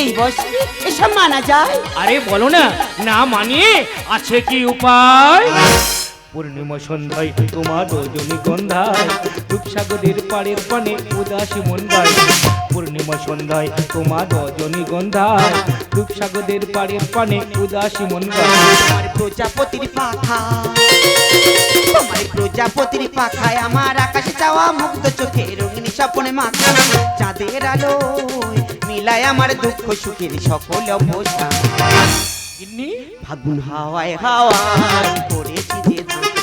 এই বয়সে এসব মানা যায়? আরে বলো না না মানিয়ে আছে কি উপায়? পূর্ণিমা সন্ধ্যায় তোমার রজনীগন্ধায় রূপসাগরের পাড়ের পানে উদাসী মন গায়। পূর্ণিমা সন্ধ্যায় তোমার রজনীগন্ধায় রূপসাগরের পাড়ের পানে উদাসী মন গায়। আমার প্রজাপতির পাখা তোমার প্রজাপতির পাখায় আমার আকাশে চাওয়া মুগ্ধ চোখে রঙিনী স্বপনে মাখা। চাঁদের আলোয় মিলায় আমার দুঃখ সুখের সকল অবস্থা। গিন্নি? ফাগুন হাওয়ায় হাওয়ায় করেছি যে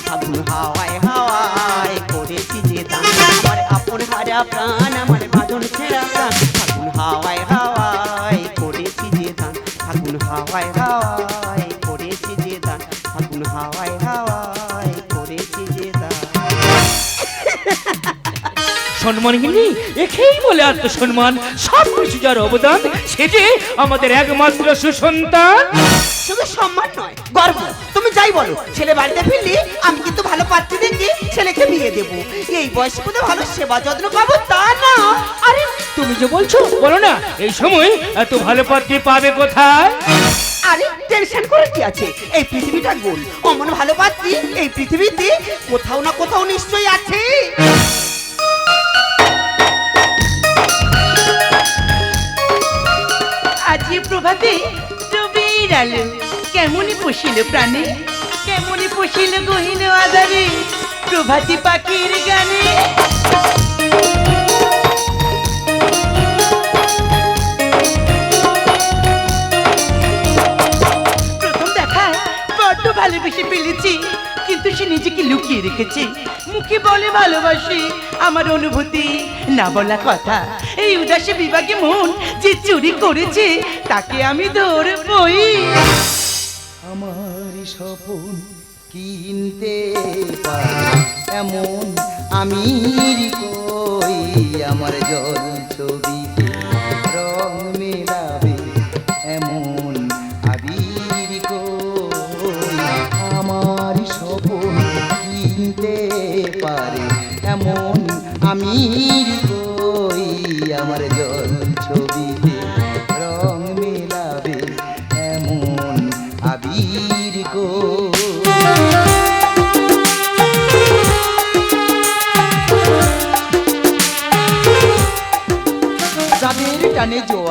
ফাগুন হাওয়ায় হাওয়ায় করেছি যে দান। আমার আপন হারা প্রাণ আমার বাঁধন ছেঁড়া প্রাণ। ফাগুন হাওয়ায় হাওয়ায় করেছি যে দান। ফাগুন হাওয়ায় হাওয়ায় করেছি যে দান। ফাগুন হাওয়ায় হাওয়ায় করেছি যে দান। সম্মান গিন্নি? একেই বলে আত্মসম্মান সব কিছু যার অবদান সে যে আমাদের একমাত্র সুসন্তান। শুধু সম্মান নয় গর্ব। তুমি যাই বলো ছেলে বাড়িতে ফিরলি আমি কিন্তু ভালো পাত্রী দেখি ছেলেকে বিয়ে দেবো। এই বয়সে মধ্যে ভালো সেবা যত্ন পাবো তা না। আরে তুমি যে বলছো বলো না এই সময় এত ভালো পাত্রী পাবে কোথায়? আরে টেনশন করে কি আছে? এই পৃথিবীটা গোল। অমন ভালো পাত্রী এই পৃথিবীতে কোথাও না কোথাও নিশ্চয়ই আছে। পশিল প্রাণে কেমনই পশিল গহিল আধারে প্রভাতী পাখির গানে। প্রথম বড্ড ভালোবেসে ফেলেছি, কিন্তু সে নিজেকে লুকিয়ে রেখেছে। মুখে বলে ভালোবাসি আমার অনুভূতি, না বলা কথা। এই উদাসী বিভাগে মন যে চুরি করেছে, তাকে আমি ধরবই। আমার স্বপন কিনতে পারি। এমন আমি কই, আমার জল ছবিতে রং মেলাবে। এমন আবির কই আমার স্বপন কিনতে পারে। এমন আমি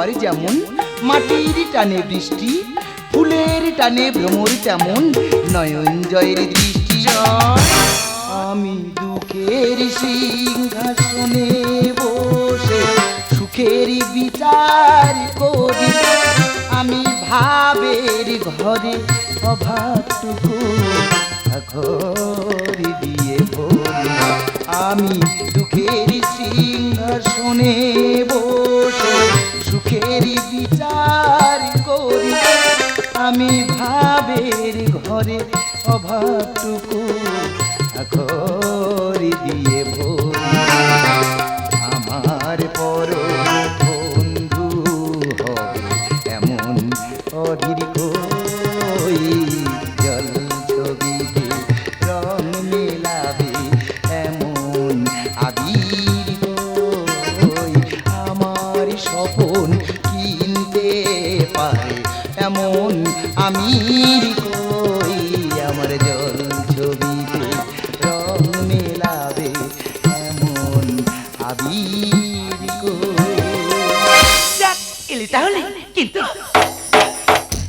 টানে যেমন, মাটির টানে বৃষ্টি, ফুলের টানে ভ্রমর তেমন নয়ন জয়ের দৃষ্টি আমি দুঃখের সিংহাসনে বসে, সুখের বিচার করি। আমি ভাবের ঘরে অভাবটুকু ঘর দিয়ে ভরি আমি দুঃখের সিংহাসনে বসে ঘরে অভাবটুকু।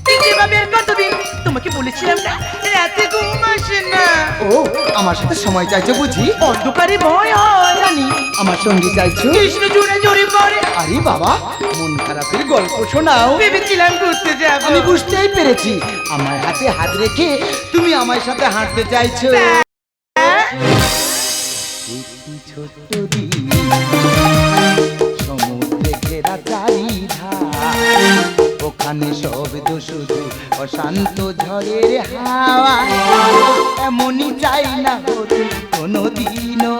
কিন্তু আর কতদিন তোমাকে বলেছিলাম না রাতে ঘুম আসে না ও আমার সাথে সময় চাইছো বুঝি? অন্ধকারে ভয় হয় জানি আমার সঙ্গে চাইছো? কৃষ্ণ জোরে জোরে পড়ে আরে বাবা মন খারাপের গল্প শোনাও। ভেবেছিলাম ঘুরতে যাব। আমি বুঝতেই পেরেছি। আমার হাতে হাত রেখে তুমি আমার সাথে হাঁটতে চাইছো। ছোট্ট দ্বীপ, সমুদ্রে ঘেরা চারিধার। ওখানে শব্দ শুধু অশান্ত ঝড়ের হাওয়া। এমনই চাই না হতে কোনোদিনও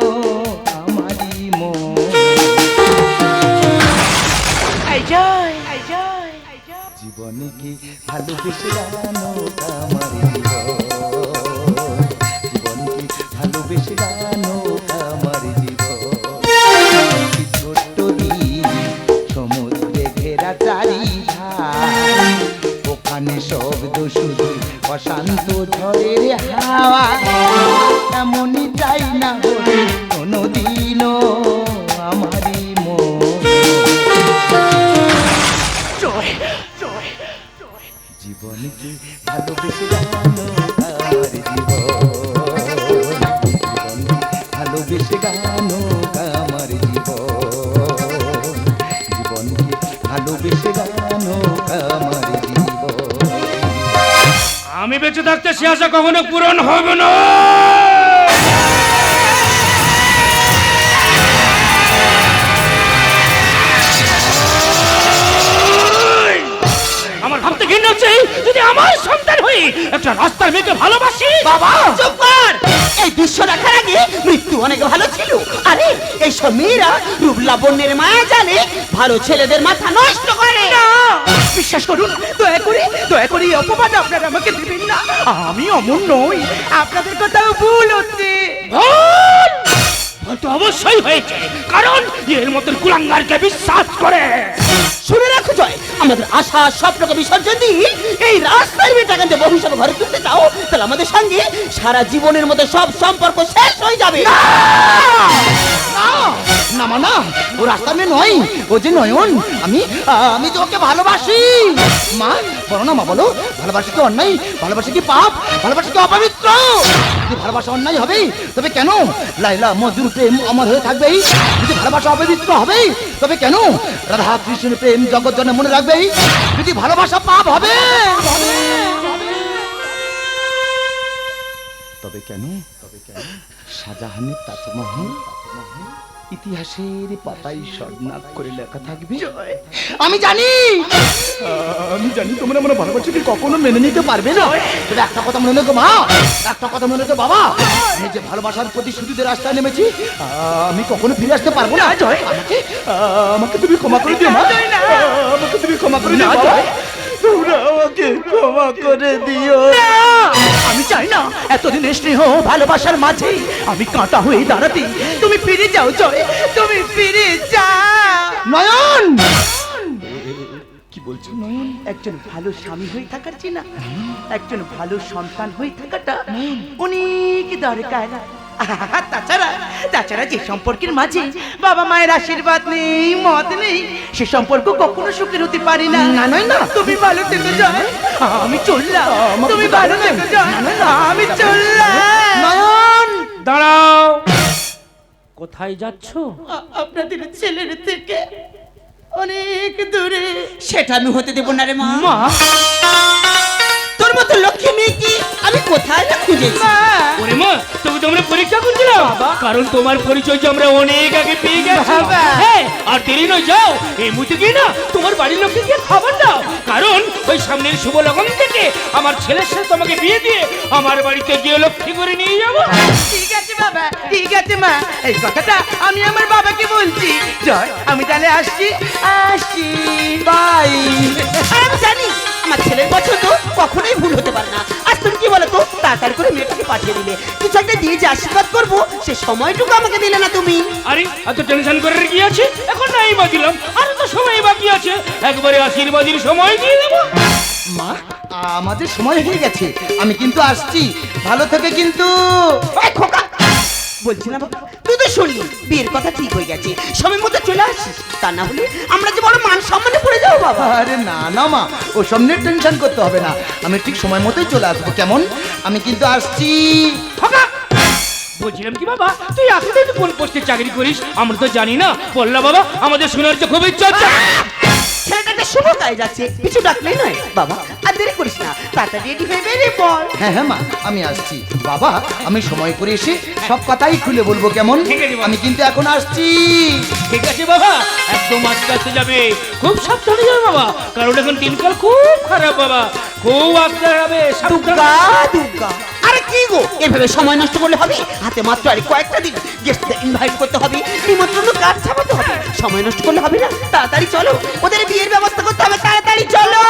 আমারই মন। জীবনে কি ভালোবেসে জানো আমার জীবন জীবন কি ভালোবেসে জানো আমার va. বেঁচে আসা কখনো পূরণ হবে না। আমার ভাবতে ঘৃণা হচ্ছে যদি আমার সন্তান হই একটা রাস্তার মেয়েকে ভালোবাসি বাবা! এই দৃশ্য দেখার আগে মৃত্যু অনেক ভালো ছিল। আরে এইসব মেয়েরা রূপ লাবণ্যের মায়া জানে ভালো ছেলেদের মাথা নষ্ট করে। বিশ্বাস করুন দয়া করে দয়া করে এই অপবাদ আপনারা আমাকে দেবেন না। আমি অমন নই আপনাদের কথাও ভুল হচ্ছে। ভুল! ভুল তো অবশ্যই হয়েছে কারণ এর মতন কুলাঙ্গারকে বিশ্বাস করে। শুনে রাখো জয় আমাদের আশা স্বপ্নকে বিসর্জন দিয়ে এই রাস্তার মেয়েটাকে যে বহু হিসাবে ঘরে তুলতে চাও তাহলে আমাদের সঙ্গে সারা জীবনের মধ্যে সব সম্পর্ক শেষ হয়ে যাবে। না! মা না ও রাস্তা মেয়ে নয় ও যে নয়ন আমি আমি তো ওকে ভালোবাসি। মা বলো না মা বলো ভালোবাসা কি অন্যায়? ভালোবাসি কি পাপ? ভালোবাসি কি অপবিত্র? যদি ভালোবাসা অন্যায় হবে, তবে কেন? লাইলা মজুর প্রেম অমর হয়ে থাকবেই যদি ভালোবাসা অপবিত্র হবে, তবে কেন? রাধা কৃষ্ণ প্রেম জগৎ জনে মনে রাখবে। যদি ভালোবাসা পাপ হবে, তবে কেন? তবে কেন? শাহজাহানের তাজমহল। ইতিহাসের পাতায় স্বর্ণাক করে লেখা থাকবে। আমি জানি। আমি জানি তোমরা আমার ভালোবাসাকে কখনো মেনে নিতে পারবে না? তবে একটা কথা মনে রেখো মা। একটা কথা মনে রেখো বাবা। আমি যে ভালোবাসার প্রতিশ্রুতিতে রাস্তায় নেমেছি আমি কখনো ফিরে আসতে পারব না। জয়। আমাকে তুমি ক্ষমা করে দিও মা। আমাকে তুমি ক্ষমা করে দিও বাবা। তোমরা আমাকে ক্ষমা করে দিও। আমি চাই না এতদিন স্নেহ ভালোবাসার মাঝে আমি কাঁটা হয়ে দাঁড়াতে। তুমি ফিরে যাও জয় তুমি ফিরে যাও। নয়ন! কি বলছো? নয়ন একজন ভালো স্বামী হয়ে থাকার চেয়ে না একজন ভালো সন্তান হয়ে থাকাটা অনেক দরকার। তাছাড়া তাছাড়া যে সম্পর্কের মাঝে বাবা মায়ের আশীর্বাদ নেই মত নেই সে সম্পর্ক কখনো সুখের হতে পারে না। না, নয় না। তুমি ভালো থেকে যায় আমি চললাম। তুমি ভালো থেকে যায় আমি চললাম। নয়ন! দাঁড়াও। কোথায় যাচ্ছ? আপনাদের ছেলের থেকে অনেক দূরে। সেটা আমি হতে দেবো না রে মা? মা মতো লক্ষ্মী মেয়ে কি? আমি কোথায় না খুঁজেছি? মা। ওরে মা তুমি তোমরা পরীক্ষা করছিলাম। কারণ তোমার পরিচয় যে আমরা অনেক আগে পেয়ে গেছি। বাবা। হ্যাঁ আর দেরি নয় যাও। এই মুহূর্তে গিয়ে না তোমার বাড়ির লোককে গিয়ে খাবার দাও। কারণ ওই সামনের শুভ লগন থেকে আমার ছেলের সাথে তোমাকে বিয়ে দিয়ে আমার বাড়িতে গিয়ে লক্ষ্মী করে নিয়ে যাব। ঠিক আছে বাবা। ঠিক আছে মা। এই কথাটা আমি আমার বাবাকে বলছি। জয় আমি তাহলে আসছি। আসছি। বাই। আমি জানি। আমার ছেলের পছন্দ কখনোই ভুল হতে পারে না। আজ তুমি কি বলো তো তাড়াতাড়ি করে মেয়েটাকে পাঠিয়ে দিলে। কিছু একটা দিয়ে যে আশীর্বাদ করব সে সময়টুকু আমাকে দিলে না তুমি। আরে এত টেনশন করে কি আছে? এখন নাই বাকিলাম। আর তো সময় বাকি আছে। একবারে আশীর্বাদের সময় দিয়ে দেবো। মা আমাদের সময় হয়ে গেছে। আমি কিন্তু আসছি। ভালো থেকে কিন্তু এই খোকা! বলছি না বাবা তুই তো শুনলি বিয়ের কথা ঠিক হয়ে গেছে সময় মতো চলে আসিস। তা না হলে আমরা যে বড় মান সম্মানে পড়ে যাব বাবা। আরে না না মা ও নিয়ে টেনশন করতে হবে না। আমি ঠিক সময় মতোই চলে আসব কেমন? আমি কিন্তু আসছি। বলছিলাম কি বাবা তুই আসলে তুই কোন পোস্টে চাকরি করিস? আমরা তো জানি না। বললা বাবা আমাদের শোনার যে খুব ইচ্ছা হচ্ছে ছেলেটা শুভ কাজ যাচ্ছে কিছু ডাকলেই নয়। বাবা আর দেরি করিস না তাড়াতাড়ি রেডি হয়ে বেরিয়ে পড়। হ্যাঁ হ্যাঁ মা আমি আসছি। বাবা আমি সময় করে এসে সব কথাই খুলে বলব কেমন? ঠিক আছে, বাবা। আমি কিন্তু এখন আসছি। ঠিক আছে বাবা। একদম আস্তে আস্তে যাবে। খুব সাবধানে যাবে বাবা। কারণ এখন দিনকাল খুব খারাপ বাবা। খুব আস্তে যাবে দুর্গা দুর্গা। আরে কি গো? এভাবে সময় নষ্ট করলে হবে? হাতে মাত্র আর কয়েকটা দিন গেস্টদের ইনভাইট করতে হবে, নিমন্ত্রণ কার্ড ছাপাতে হবে। সময় নষ্ট করলে হবে না? তাড়াতাড়ি চলো, ওদের বিয়ের ব্যবস্থা করতে হবে, তাড়াতাড়ি চলো!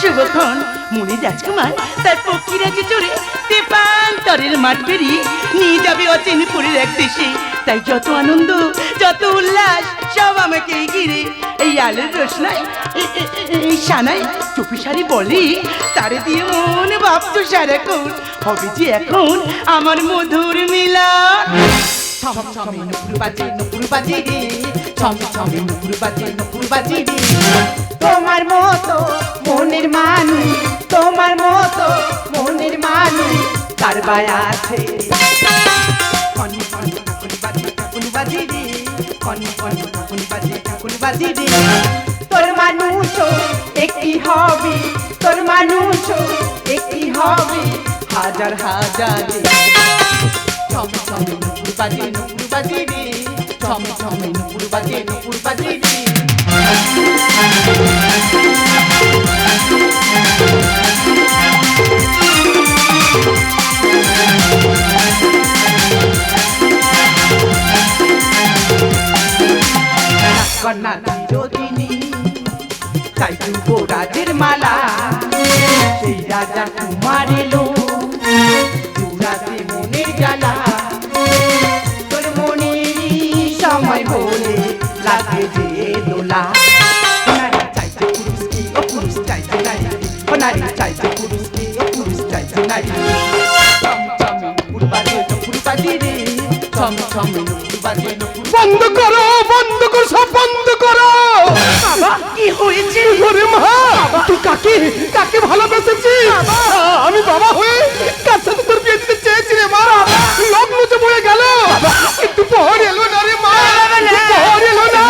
শুভক্ষণ। মুনি রাজকুমার তার পক্ষীরাজি চড়ে তেপান্তরের মাঠ পেরিয়ে নিয়ে যাবে অচেনপুরের এক দেশে। তাই যত আনন্দ, যত উল্লাস, সব আমাকে ঘিরে। এই আলোর এ- এই সানাই চুপি সারি বলি, তারে দিয়ে মন ভাবতো সারাক্ষণ হবে যে এখন আমার মধুর মিলা। ছম ছমে নুপুর বাজে নুপুর বাজে রে। ছম ছমে নুপুর বাজে নুপুর বাজে রে। তোমার মতো মনের মানুষ, তোমার মতো মনের মানুষ কার আছে। তোর মানুষও একটি হবে, তোর মানুষও একটি হবে, হাজার হাজার ছম, ছমে নুপুর বাজে নুপুর বাজে রে ছম, ছমে নুপুর বাজে নুপুর বাজে কন্যা চিরদিনী তাই যুবরাজের মালা সেই রাজা কুমার বন্ধ করো বন্ধ করো সব বন্ধ করো। বাবা কি হয়েছে? ওরে মা তুই কাকে কাকে ভালোবেসেছিস? আমি বাবা হয়ে কার সাথে তোর বিয়ে দিতে চেয়েছি রে মা? লগ্ন যে বয়ে গেল। কিন্তু পহর এলো না রে মা। পহর এলো না।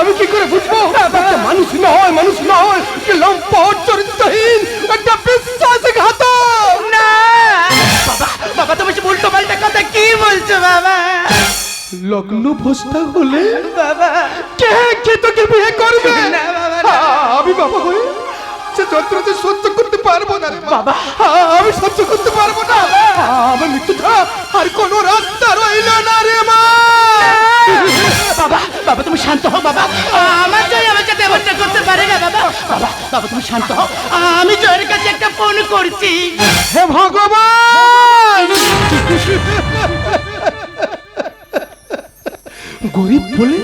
আমি কি করে বুঝব? একটা মানুষ নয় মানুষ নয়। কি লম্পট চরিত্রহীন একটা বিশ্বাসঘাতক। না। বাবা বাবা তুমি উল্টো পাল্টা কথা কি বলছো বাবা? লগ্ন ভোজটা হলে বাবা। কে কে তোকে বিয়ে করবে? না, বাবা, আমি বাবা হয়ে সে যন্ত্রতে সহ্য করতে পারব না রে বাবা। আমি সহ্য করতে পারব না। আমার মৃত্যু আর কোনো রাস্তা রইল না রে মা। বাবা বাবা তুমি শান্ত হও বাবা। আমার জয় আমার সাথে এমনটা করতে পারে না বাবা। বাবা বাবা তুমি শান্ত হও। আমি জয়ের কাছে একটা ফোন করছি। হে ভগবান! গরিব বলে?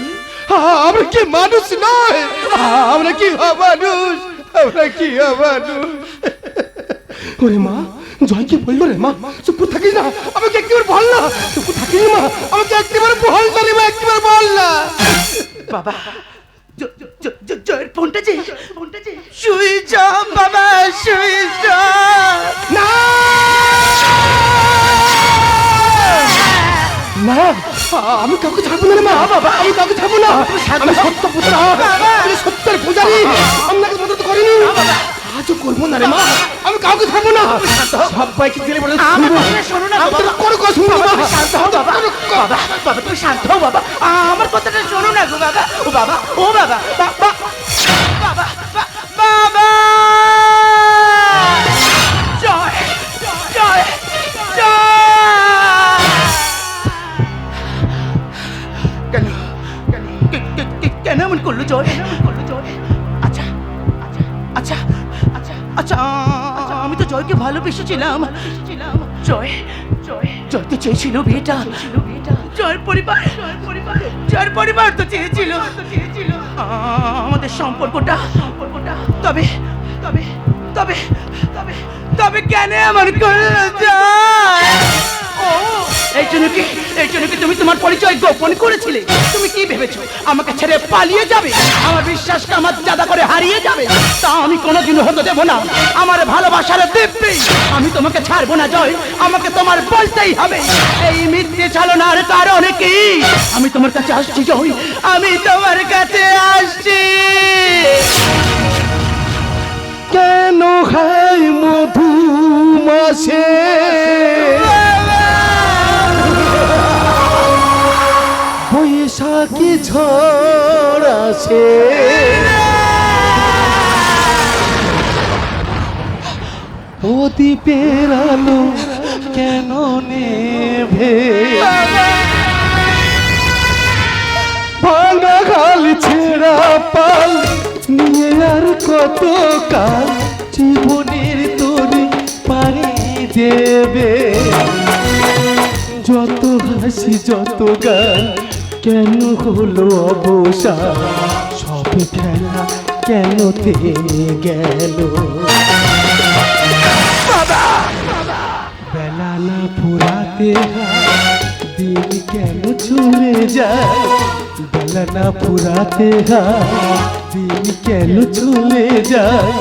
আমরা কি মানুষ নয়? আমরা কি মানুষ আমরা কি মানুষ ওরে মা জয় কি বলল রে মা? চুপ থাকিস না আমাকে একবার বল না। চুপ থাকিস মা আমাকে একবার বল না রে মা একবার বল না। বাবা জয়ের ফোনটা যে ফোনটা যে। সুইচ অফ বাবা সুইচ অফ না! না! আমি কাউকে ছাড়বো না মা বাবা আমি কাউকে ছাড়বো না। আমি সত্য পুত্র আমি সত্যের পূজারি। আপনাকে মদত করিনি। আজও করব না রে মা আমি কাউকে ছাড়বো না। সবাইকে জেলে বলে শুনো না কোনো কথা শুনব বাবা, শান্ত হও বাবা বাবা। বাবা তুমি শান্ত হও বাবা। আমার কথাটা ভালোবেসেছিলাম জয় জয়। তো চেয়েছিল বিয়েটা। জয়ের পরিবার। জয়ের পরিবার। তো চেয়েছিল। আমাদের সম্পর্কটা। সম্পর্কটা। তবে তবে তবে তবে তবে কেন আমার করল জয় এই জন্য কি এই জন্য কি তুমি তোমার পরিচয় গোপন করেছিলে। তুমি কি ভেবেছো? আমাকে ছেড়ে পালিয়ে যাবে? আমার বিশ্বাসকে আমার জাদা করে হারিয়ে যাবে? তা আমি কোনোদিন হতে দেবো না। আমার ভালোবাসার দিব্যি। আমি তোমাকে ছাড়বো না, জয়। আমাকে তোমার বলতেই হবে। এই মিথ্যে চালনার কারণে কি? আমি তোমার কাছে আসছি, জয়। আমি তোমার কাছে আসছি। কেন খাই মধু মাসে? বৈশাখী ঝড় আসে। প্রদীপের আলো কেন নেভে? ভাঙা খাল ছেঁড়া পাল নিয়ে আর কত কাল জীবনের তরি চেবে যত হাসি, যত গান কেন হলো অবসান সব খেলা কেন থেমে গেল? বেলা না ফুরাতে দিন কেন চলে যায়? বেলা না ফুরাতে দিন কেন চলে যায়?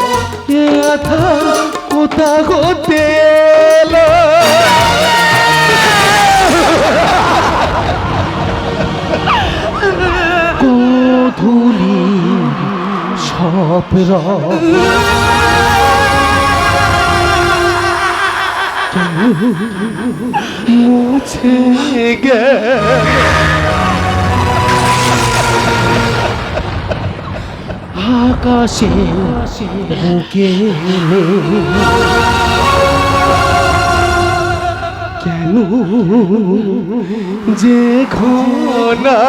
কোথা হতে? গোধূলি সব মুছে গেল আকাশে বুকে কেন যে ঘনা?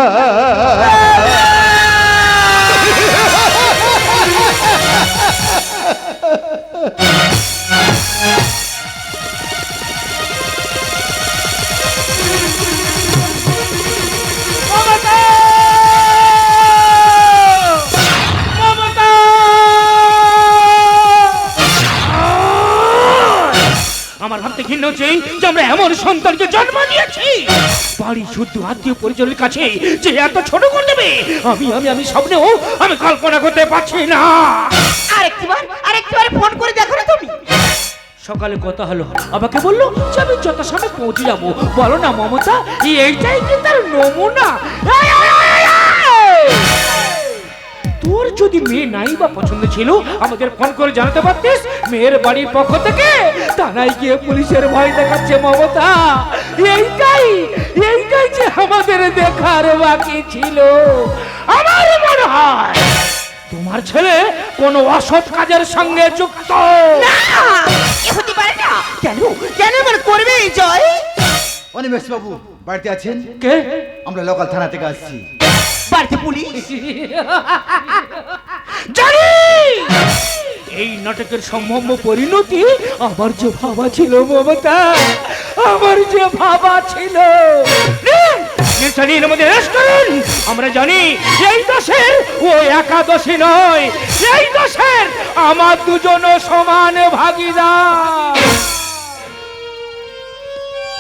আমার ভাবতে ঘৃণা হচ্ছে যে আমরা এমন সন্তানকে জন্ম দিয়েছি বাড়ি শুদ্ধ আত্মীয় পরিজনের কাছে যে এত ছোট করে দেবে, আমি আমি আমি স্বপ্নেও আমি কল্পনা করতে পারছি না। আরেকটিবার আরেকটিবার ফোন করে দেখো তুমি। সকালে কথা হলো। আমাকে বলল, যে আমি যথাসময় পৌঁছে যাব। বলো না, মমতা, এইটাই কি তার নমুনা! তোর যদি মেয়ে নাই বা পছন্দ ছিল, আমাদের ফোন করে জানাতে পারতিস? মেয়ের বাড়ির পক্ষ থেকে? থানায় গিয়ে পুলিশের ভয় দেখাচ্ছে মমতা। এইটাই এইটাই যে আমাদের দেখার বাকি ছিল। আমার মনে হয় তোমার ছেলে কোনো অসৎ কাজের সঙ্গে যুক্ত। এ হতে পারে না। কেন? কেন এমন করবে এই জয়? অনিমেষ বাবু বাড়িতে আছেন? কে? আমরা লোকাল থানা থেকে আসছি। বাড়িতে পুলিশ? জানি! এই নাটকের সম্ভাব্য পরিণতি আমার যে ভাবা ছিল মমতা আমার যে ভাবা ছিল। আমাদের arrest করুন। আমরা জানি এই দোষের ও একাদশী নয়। এই দোষের আমার দুজন সমান ভাগিদার।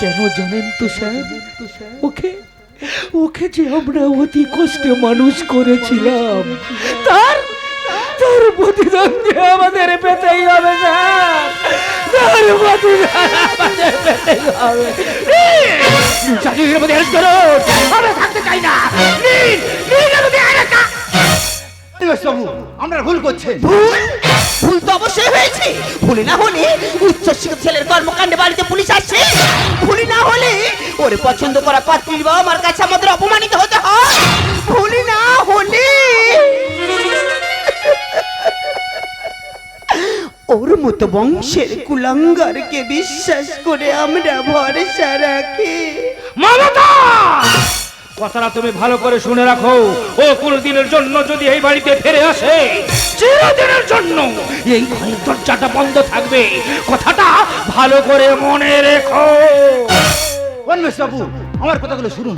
কেন জানেন তো স্যার? ওকে ওকে যে আমরা অতি কষ্টে মানুষ করেছিলাম, তার তার প্রতিদান যে আমাদের পেতেই হবে স্যার। তার প্রতিদান আমাদের পেতেই হবে। চাকরির মধ্যে। আমরা থাকতে চাই না। নিন, নিন আমাদের এলাকা। আমরা ভুল করছেন ভুল? ভুল তো অবশ্যই হয়েছে। ভুলে না হলে উচ্চশিক্ষিত ছেলের কর্মকাণ্ডে বাড়িতে পুলিশ আসছে। ভুলি না হলে ওর পছন্দ করা পাত্রীর বাবা আমার কাছে আমাদের অপমানিত হতে হয়। ভুলি না হলে ওর মতো বংশের কুলাঙ্গারকে বিশ্বাস করে আমরা ভরসা রাখি। মমতা কথাটা তুমি ভালো করে শুনে রাখো। ও কোনদিনের জন্য যদি এই বাড়িতে ফিরে আসে চিরদিনের জন্য এই ঘরের দরজাটা বন্ধ থাকবে। কথাটা ভালো করে মনে রেখো। বাবু আমার কথাগুলো শুনুন।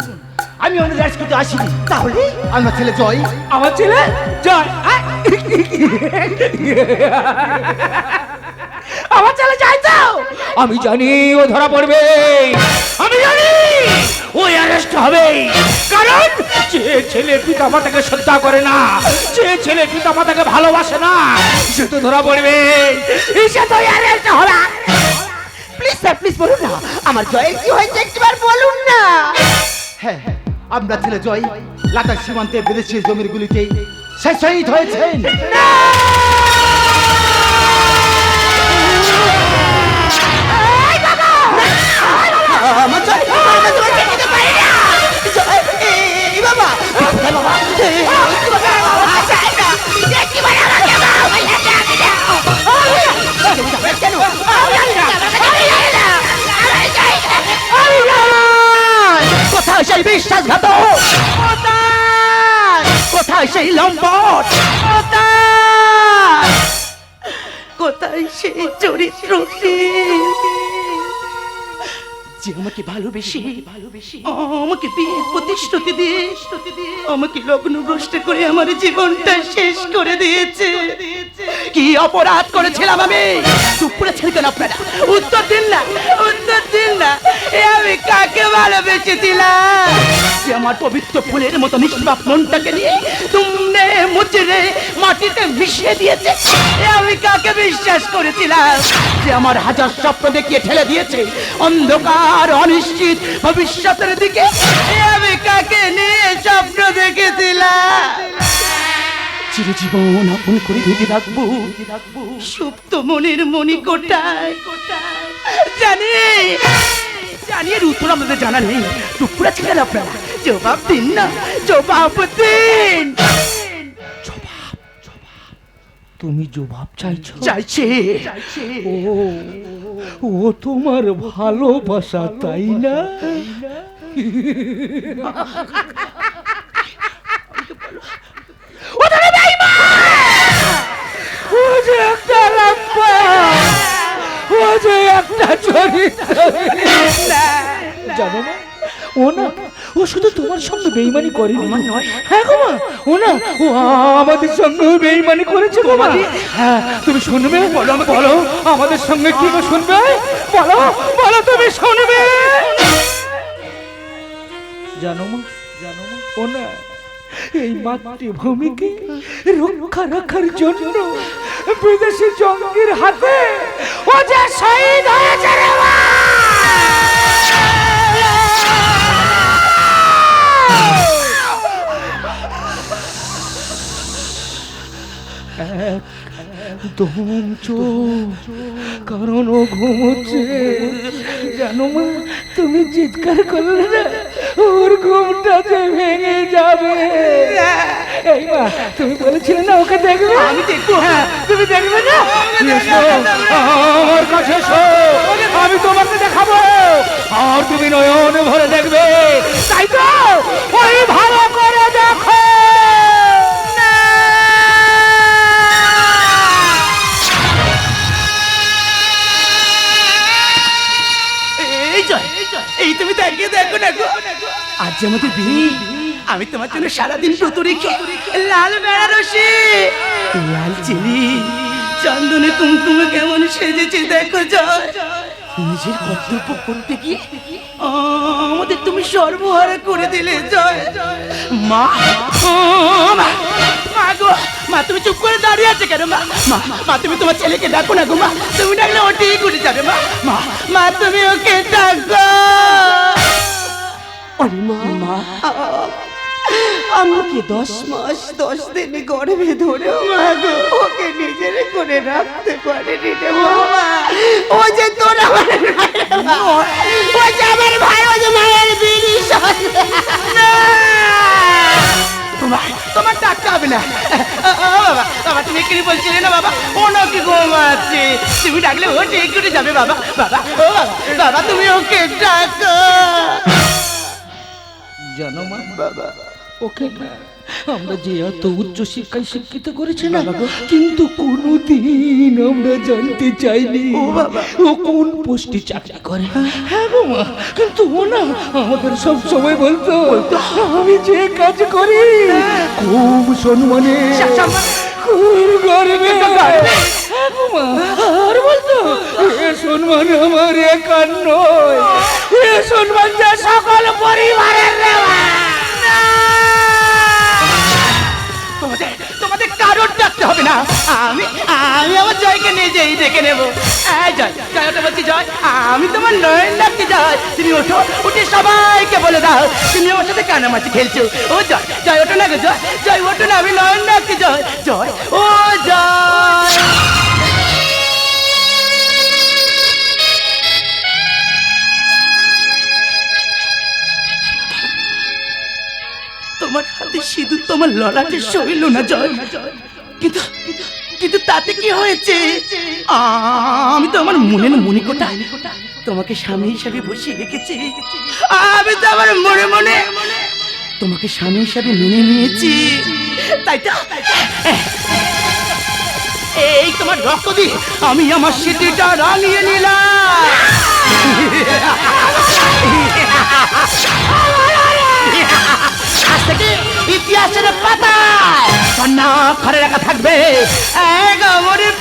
আমি অনেক রাজ করতে আসিনি। তাহলে? আমার ছেলে জয়। আমার ছেলে? জয়। আমার ছেলে যাই তো! আমি জানি ও ধরা পড়বে। আমি জানি ও অ্যারেস্ট হবে। কারণ যে ছেলে পিতা মাতাকে শ্রদ্ধা করে না যে ছেলে পিতা মাতাকে ভালোবাসে না সে তো ধরা পড়বে। সে তো অ্যারেস্ট হবে। প্লিজ স্যার প্লিজ বলুন না। আমার জয়ের কি হয়েছে একবার বলুন না। হ্যাঁ হ্যাঁ, আমরা ছেলে জয় লাটার সীমান্তে বিদেশি জমির গুলিতে সে হয়েছেন। আমার কোথায় সেই বিশ্বাসঘাত কোথায়? কোথায় সেই লম্বট কোথায় সেই চরিত্রশীল? যে আমাকে ভালোবেসে ভালোবেসে আমাকে বিয়ে প্রতিশ্রুতি দিয়ে আমাকে লগ্ন ভ্রষ্ট করে আমার জীবনটা শেষ করে দিয়েছে। কি অপরাধ করেছিলাম আমি? চুপ করেছেন কেন আপনারা। উত্তর দিন না উত্তর দিন না। এ আমি কাকে ভালোবেসেছিলাম? যে আমার পবিত্র ফুলের মতো নিষ্পাপ মনটাকে নিয়ে তুমনে মুচড়ে মাটিতে মিশিয়ে দিয়েছে। এ আমি কাকে বিশ্বাস করেছিলাম? যে আমার হাজার স্বপ্ন দেখিয়ে ঠেলে দিয়েছে। অন্ধকার অনিশ্চিত ভবিষ্যতের দিকে আমি কাকে নিয়ে স্বপ্ন দেখেছিলাম চিরজীবন আপন করে দিতে রাখব সুপ্ত মনের মনি কোটায় জানি জানি এর উত্তর আমাদের জানা নেই, টুকরা ছিলেন আপনারা জবাব দিন না, জবাব দিন। তুমি জবাব চাইছো? চাইছে। ও ও তোমার ভালোবাসা তাই না? ও যে একটা লম্বা ও যে একটা চরিত্র। জানো না ও না ও শুধু তোমার সঙ্গে বেইমানি করেনি। আমার নয়। হ্যাঁ গো মা ও না ও আমাদের সঙ্গে বেইমানি করেছে গো মা। হ্যাঁ তুমি শুনবে? বলো বলো আমাদের সঙ্গে কি গো শুনবে? বলো বলো তুমি শুনবে? জানো মা জানো মা ও না এই মাতৃভূমিকে রক্ষা রাখার জন্য বিদেশি জঙ্গির হাতে ও যে শহীদ হয়েছে রে মা! চোখ কারণ ও ঘুমোচ্ছে জানো মা তুমি চিৎকার করলে না ওর ঘুমটা যে ভেঙে যাবে এই মা তুমি বলেছিলে না ওকে দেখবে আমি দেখব হ্যাঁ তুমি দেখবে না আমার কাছে আমি তোমাকে দেখাবো আর তুমি নয়ন ভরে দেখবে তাই তো ওই ভালো করে দেখো তুমি তাকিয়ে দেখো না গো। আজ যে আমাদের বিয়ে, আমি তোমার জন্য সারাদিন ব্রত রেখে লাল বেড়ারসি লাল চিনি চন্দনে কুমকুমে কেমন সেজেছে, দেখো জয়। নিজের কর্তব্য করতে গিয়ে আমাদের তুমি সর্বহারা করে দিলে, জয়। মা। গো। মা, তুমি চুপ করে দাঁড়িয়ে আছে কেন, মা? মা মা, তুমি তোমার ছেলেকে ডাকো না গো, মা। তুমি ডাকলে ও ঠিক যাবে, মা। মা মা, তুমি ওকে ডাকো। আরে মা মা, আমাকে দশ মাস, দশ দিন গর্ভে ধরেও মা গো, ওকে নিজের করে রাখতে পারেনি রে বাবা ও যে তোর আমার ও যে আমার ভাই, ও যে মায়ের বিড়ি তোমার তোমার টাকা হবে না। ও বাবা বাবা তুমি কি বলছিলে না বাবা? ও নাকি ঘুমাচ্ছে তুমি ডাকলে ও ঠিক করে যাবে বাবা। বাবা ও বাবা বাবা তুমি ওকে ডাকো। জানো মা বাবা। ওকে না আমরা যে এত উচ্চ শিক্ষায় শিক্ষিত করেছি না কিন্তু কোনোদিন আমরা জানতে চাইনি ও কোন পোস্টে চাকরি করে। হ্যাঁ। গো মা কিন্তু ও না আমাদের সব সময় বলতো আমি যে কাজ করি খুব সম্মানে খুব গর্বে। হ্যাঁ আর বলতো এ সম্মান আমার একার নয়। এ সম্মান যে সকল পরিবারের রে কারোর ডাকতে হবে না। আমি আমি আমার জয়কে নিজেই ডেকে নেব। জয় জয় ওটা বলছি, জয়। আমি তোমার নয়ন ডাকতে জয় তুমি ওঠো, উঠে সবাইকে বলে দাও। তুমি আমার সাথে কানামাছি খেলছো। ও জয় জয় ওঠো না গো, জয়। জয় ওঠো না, আমি নয়ন ডাকতে জয় জয়, ও জয়। তোমার হাতে সিঁদুর, তোমার ললাটে সইল না, জয়। কিন্তু কিন্তু তাতে কি হয়েছে আমি তো আমার মনের মনিকোটা তোমাকে স্বামী হিসাবে বসিয়ে রেখেছি আমি তো আমার মনে মনে তোমাকে স্বামী হিসাবে মেনে নিয়েছি তাই তো এই তোমার রক্ত দি আমি আমার স্মৃতিটা রাঙিয়ে নিলাম আজ থেকে ঘরে রাখা থাকবে। এক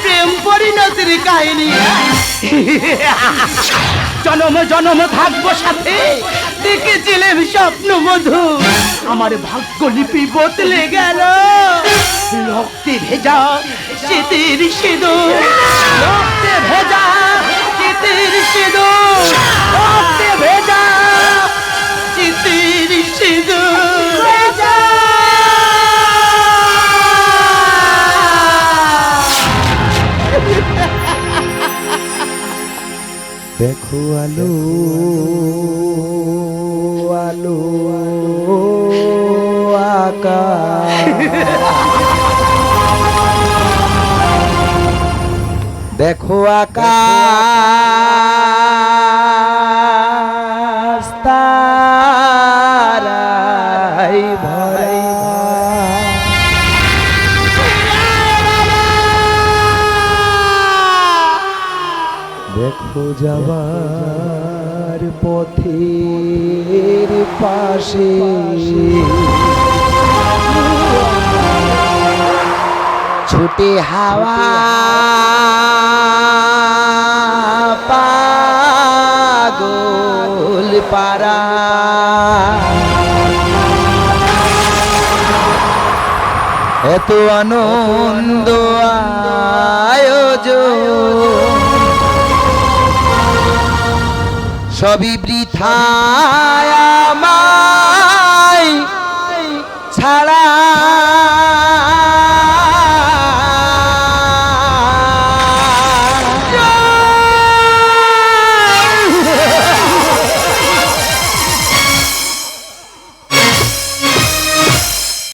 প্রেম পরিণতির কাহিনী। জনম জনম থাকব সাথে। দেখেছিলাম স্বপ্ন মধু। আমার ভাগ্য লিপি বদলে গেল। রক্তে ভেজা শীতের সিঁদুর। রক্তে ভেজা শীতের সিঁদুর। রক্তে ভেজা শীতের সিঁদুর। দেখো আলো আলো আকাশ। দেখো আকাশ তারাই যাবার পথের পাশে। ছুটে হাওয়া পাগল পারা এত আনন্দ আয়োজন। সবই বৃথায় আমার।